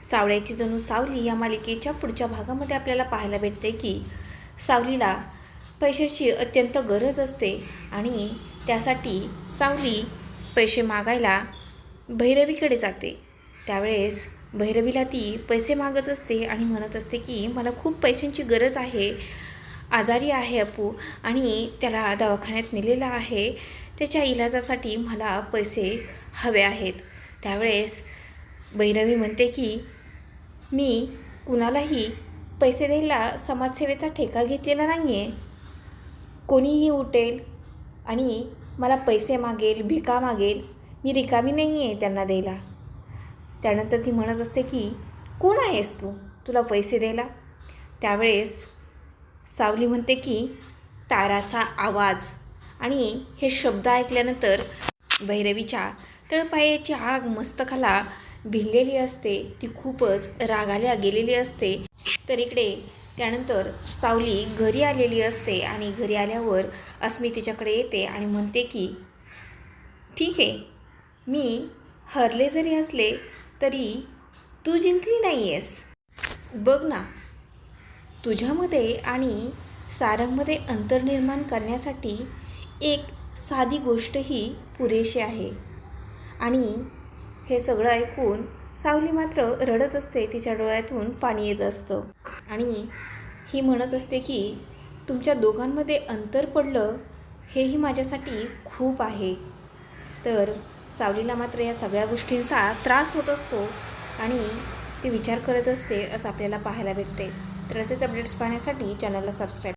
सावळ्याची जणू सावली या मालिकेच्या पुढच्या भागामध्ये आपल्याला पाहायला भेटते की सावलीला पैशाची अत्यंत गरज असते आणि त्यासाठी सावली पैसे मागायला भैरवीकडे जाते. त्यावेळेस भैरवीला ती पैसे मागत असते आणि म्हणत असते की मला खूप पैशांची गरज आहे आजारी आहे अपू आणि त्याला दवाखान्यात नेलेला आहे. त्याच्या इलाजासाठी मला पैसे हवे आहेत. त्यावेळेस भैरवी म्हणते की मी कुणालाही पैसे द्यायला समाजसेवेचा ठेका घेतलेला नाही आहे कोणीही उठेल आणि मला पैसे मागेल भिका मागेल मी रिकामी नाही आहे त्यांना द्यायला. त्यानंतर ती म्हणत असते की कोण आहेस तू? तुला पैसे द्यायला? त्यावेळेस सावली म्हणते की ताराचा आवाज. आणि हे शब्द ऐकल्यानंतर भैरवीच्या तळपायाची आग मस्तकाला भिनलेली असते ती खूपच रागाल्या गेलेली असते. तर इकडे त्यानंतर सावली घरी आलेली असते आणि घरी आल्यावर अस्मी तिच्याकडे येते आणि म्हणते की ठीक आहे मी हरले जरी असले तरी तू जिंकली नाही आहेस बघ ना तुझ्यामध्ये आणि सारंगमध्ये अंतर निर्माण करण्यासाठी एक साधी गोष्ट ही पुरेशी आहे. आणि हे सगळं ऐकून सावली मात्र रडत असते तिच्या डोळ्यातून पाणी येत असतं. आणि ही म्हणत असते की तुमच्या दोघांमध्ये अंतर पडलं हेही माझ्यासाठी खूप आहे. तर सावलीला मात्र या सगळ्या गोष्टींचा त्रास होत असतो आणि ती विचार करत असते असं आपल्याला पाहायला भेटते. तर असेच अपडेट्स पाहण्यासाठी चॅनलला सबस्क्राईब